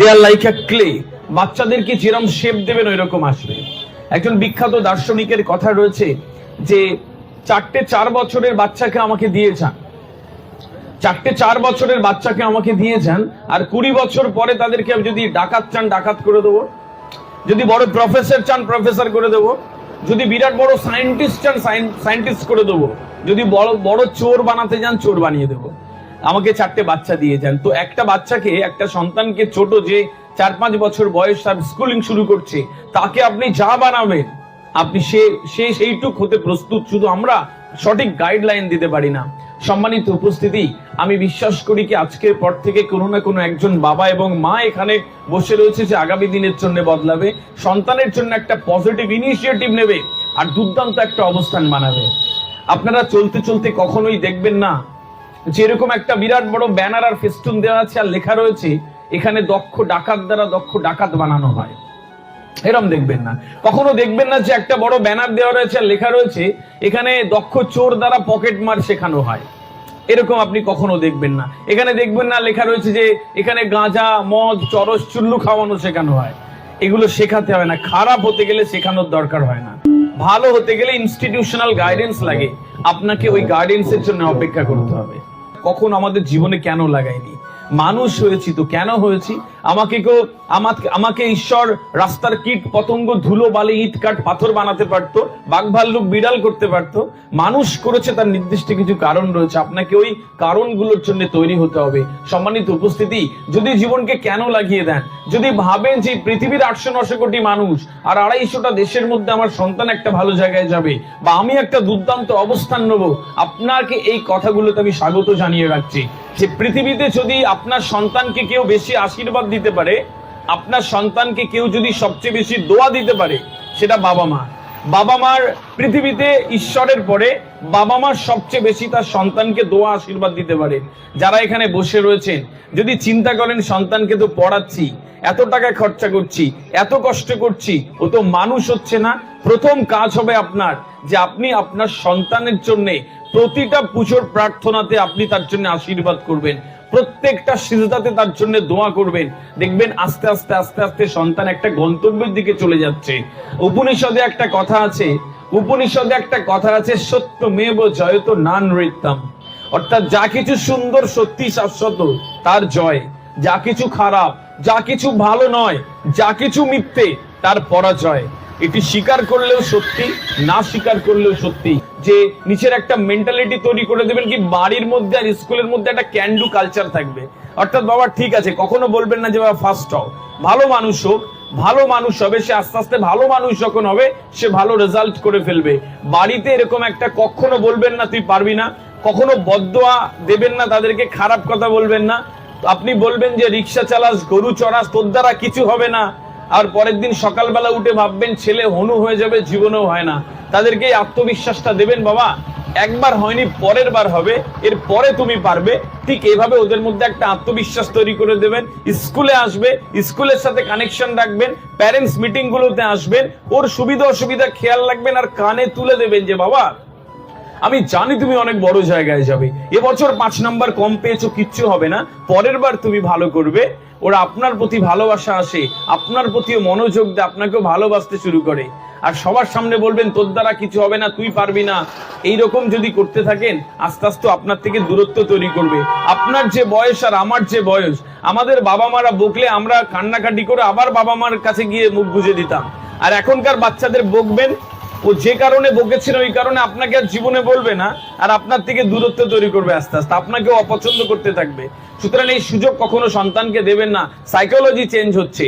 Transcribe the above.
দে আর like আ clay বাচ্চাদেরকে যেরকম shape দেবেন ওই রকম আসবে। একজন বিখ্যাত দার্শনিকের কথা রয়েছে যে, চারটে চার বছরের বাচ্চাকে আমাকে দিয়ে যান। চারটে চার বছরের বাচ্চাকে আমাকে দিয়ে যান, আর কুড়ি বছর পরে তাদেরকে আমি যদি ডাকাত চান, ডাকাত করে দেবো। যদি বড় প্রফেসর চান প্রফেসর করে দেবো। যদি বিরাট বড় সায়েন্টিস্ট চান সায়েন্টিস্ট করে দেবো। যদি বড় বড় চোর বানাতে যান, চোর বানিয়ে দেবো। আমাকে চারটে বাচ্চা দিয়ে যান। তো একটা বাচ্চাকে, একটা সন্তানকে ছোট যে চার পাঁচ বছর বয়স তার স্কুলিং শুরু করছে, তাকে আপনি যা বানাবেন, আপনি সে সে সেইটুক হতে প্রস্তুত। শুধু আমরা সঠিক গাইডলাইন দিতে পারি না। সম্মানিত উপস্থিতি, আমি বিশ্বাস করি কি আজকের পর থেকে কোনো না কোনো একজন বাবা এবং মা এখানে বসে রয়েছে যে আগামী দিনের জন্য বদলাবে। সন্তানের জন্য একটা পজিটিভ ইনিশিয়েটিভ নেবে আর দুর্দান্ত একটা অবস্থান বানাবে। আপনারা চলতে চলতে কখনোই দেখবেন না যে এরকম একটা বিরাট বড় ব্যানার আর ফেস্টুন দেওয়া আছে আর লেখা রয়েছে, এখানে দক্ষ ডাকাত দ্বারা দক্ষ ডাকাত বানানো হয়। এরম দেখবেন না। কখনো দেখবেন না যে একটা বড় ব্যানার দেওয়া রয়েছে আর লেখা রয়েছে, এখানে দক্ষ চোর দ্বারা পকেট মার শেখানো হয়। এরকম আপনি কখনো দেখবেন না। এখানে দেখবেন না লেখা রয়েছে যে, এখানে গাঁজা, মদ, চরস, চুল্লু খাওয়ানো শেখানো হয়। এগুলো শেখাতে হয় না। খারাপ হতে গেলে শেখানোর দরকার হয় না। ভালো হতে গেলে ইনস্টিটিউশনাল গাইডেন্স লাগে। আপনাকে ওই গাইডেন্সের জন্য অপেক্ষা করতে হবে। কখন আমাদের জীবনে কেন লাগায়নি মানুষ হয়েছি তো কেন হয়েছি? আমাকে কেউ, আমাকে আমাকে ঈশ্বর রাস্তার কীট, পতঙ্গ, ধুলো, বালি, ইট, কাঠ, পাথর বানাতে পারতো, বাঘভাল্লুক, বিড়াল করতে পারত। মানুষ করেছে তার নির্দিষ্ট কিছু কারণ রয়েছে। আপনাকে ওই কারণগুলোর জন্য তৈরি হতে হবে। সম্মানিত উপস্থিতি, যদি জীবনকে কেন লাগিয়ে দেন? যদি ভাবেন যে পৃথিবীর আটশো নশো কোটি মানুষ আর আড়াইশোটা দেশের মধ্যে আমার সন্তান একটা ভালো জায়গায় যাবে বা আমি একটা দুর্দান্ত অবস্থান নেব, আপনাকে এই কথাগুলোতে আমি স্বাগত জানিয়ে রাখছি। যে পৃথিবীতে যদি আপনার সন্তানকে কেউ বেশি আশীর্বাদ দিতে পারে, আপনার সন্তানকে কেউ যদি সবচেয়ে বেশি দোয়া দিতে পারে, সেটা বাবা মা। বাবা মার পৃথিবীতে ঈশ্বরের পরে বাবা মার সবচেয়ে বেশি তার সন্তানকে দোয়া আশীর্বাদ দিতে পারে। যারা এখানে বসে রয়েছেন, যদি চিন্তা করেন সন্তানকে তো পড়াচ্ছি, এত টাকা খরচা করছি, এত কষ্ট করছি, ও তো মানুষ হচ্ছে না। প্রথম কাজ হবে আপনার যে আপনি আপনার সন্তানের জন্যে প্রতিটা পুজোর প্রার্থনাতে আপনি তার জন্য আশীর্বাদ করবেন। প্রত্যেকটা সিজদাতে তার জন্য দোয়া করবেন। দেখবেন আস্তে আস্তে আস্তে আস্তে সন্তান একটা গন্তব্যের দিকে চলে যাচ্ছে। উপনিষদে একটা কথা আছে উপনিষদে একটা কথা আছে সত্য মেব জয়ত নান নৃত্যম অর্থাৎ যা কিছু সুন্দর সত্যি শাশ্বত তার জয়। যা কিছু খারাপ, যা কিছু ভালো নয়, যা কিছু মিথ্যে, তার পরাজয়। এটি স্বীকার করলেও সত্যি, না স্বীকার করলেও সত্যি। যে নিচের একটা মেন্টালিটি তৈরি করে দেবেন কি, বাড়ির মধ্যে আর স্কুলের মধ্যে একটা ক্যান্ডু কালচার থাকবে। অর্থাৎ বাবা, ঠিক আছে, কখনো বলবেন না যে, বাবা ফার্স্ট হও। ভালো মানুষ হোক ভালো মানুষ হবে, সে আস্তে আস্তে ভালো মানুষ যখন হবে, সে ভালো রেজাল্ট করে ফেলবে। বাড়িতে এরকম একটা কখনো বলবেন না তুই পারবি না, কখনো বদোয়া দেবেন না, তাদেরকে খারাপ কথা বলবেন না। আপনি বলবেন যে রিক্সা চালাস, গরু চড়াস, তোর দ্বারা কিছু হবে না। আর পরের দিন সকালবেলা উঠে ভাববেন, ছেলে হনু হয়ে যাবে, জীবনেও হয় না। তাদেরকে আত্মবিশ্বাসটা দেবেন বাবা। একবার হয়নি, পরের বার হবে। এর পরে তুমি পারবে। ঠিক এইভাবে ওদের মধ্যে একটা আত্মবিশ্বাস তৈরি করে দেবেন। স্কুলে আসবে, স্কুলের সাথে কানেকশন রাখবেন প্যারেন্টস মিটিং গুলোতে আসবেন। ওর সুবিধা অসুবিধা খেয়াল রাখবেন আর কানে তুলে দেবেন যে, বাবা, আমি জানি তুমি অনেক বড় জায়গায় যাবে। এবছর পাঁচ নাম্বার কম পেয়েছ, কিচ্ছু হবে না। পরের বার তুমি ভালো করবে। ওরা আপনার প্রতি ভালোবাসা আসে, আপনার প্রতিও মনোযোগ দেয় আপনাকেও ভালোবাসতে শুরু করে। আর সবার সামনে বলবেন, তোর দ্বারা কিছু হবে না, তুই পারবি না। এই রকম যদি করতে থাকেন, আস্তে আস্তে আপনার থেকে দূরত্ব তৈরি করবে। আপনার যে বয়স আর আমার যে বয়স, আমাদের বাবা মারা বকলে আমরা কান্নাকাটি করে আবার বাবা মার কাছে গিয়ে মুখ বুঝে দিতাম। আর এখনকার বাচ্চাদের বকবেন, ও যে কারণে বকেছিল ওই কারণে আপনাকে আর জীবনে বলবে না, আর আপনার থেকে দূরত্ব তৈরি করবে আস্তে আস্তে। আপনাকেও অপছন্দ করতে থাকবে। সুতরাং এই সুযোগ কখনো সন্তানকে দেবেন না। সাইকোলজি চেঞ্জ হচ্ছে।